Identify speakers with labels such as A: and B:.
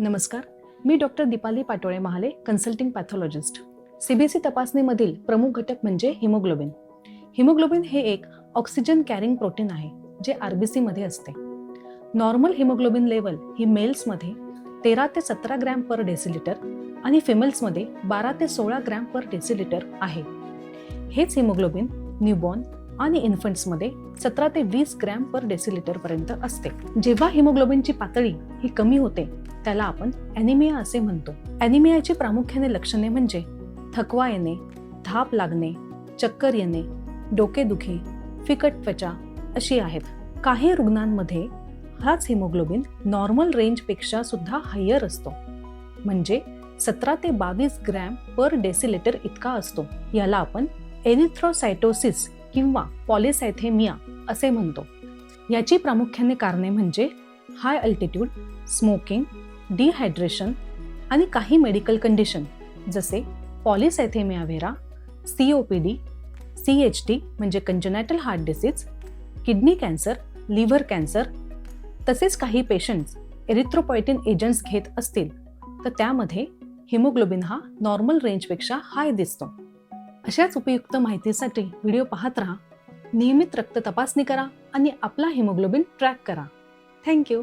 A: नमस्कार. मी doctor Deepali Patole Mahale consulting pathologist. CBC तपासणीमधील प्रमुख घटक म्हणजे हिमोग्लोबिन. हिमोग्लोबिन हे एक ऑक्सिजन कॅरिंग प्रोटीन आहे जे आरबीसी मध्ये असते. नॉर्मल हिमोग्लोबिन लेवल ही मेल्समध्ये तेरा ते सतरा ग्रॅम पर डेसिलिटर आणि फिमेल्समध्ये बारा ते सोळा ग्रॅम पर डेसिलिटर आहे. हेच हिमोग्लोबिन न्यूबॉर्न आणि इन्फंट्समध्ये सतरा ते वीस ग्रॅम पर डेसिलिटर पर्यंत असते. जेव्हा हिमोग्लोबिनची पातळी ही कमी होते त्याला आपण ॲनिमिया असे म्हणतो. ॲनिमियाची प्रामुख्याने लक्षणे म्हणजे थकवा येणे धाप लागणे चक्कर येणे डोकेदुखी फिकट त्वचा अशी आहेत. काही रुग्णांमध्ये हाच हिमोग्लोबिन नॉर्मल रेंजपेक्षा सुद्धा हायर असतो. म्हणजे सतरा ते बावीस ग्रॅम पर डेसिलिटर इतका असतो. याला आपण एरिथ्रोसायटोसिस किंवा पॉलिसायथेमिया असे म्हणतो. याची प्रामुख्याने कारणे म्हणजे हाय अल्टिट्यूड स्मोकिंग डिहायड्रेशन आणि काही मेडिकल कंडिशन जसे polycythaemia vera C O P D C H T म्हणजे congenital heart disease kidney cancer liver cancer तसेच काही पेशंट्स एरिथ्रोपॉयटिन एजंट्स घेत असतील तर त्यामध्ये हिमोग्लोबिन हा नॉर्मल रेंजपेक्षा हाय दिसतो. अशाच उपयुक्त माहितीसाठी व्हिडिओ पाहत राहा नियमित रक्त तपासणी करा आणि आपला हिमोग्लोबिन ट्रॅक करा. थँक्यू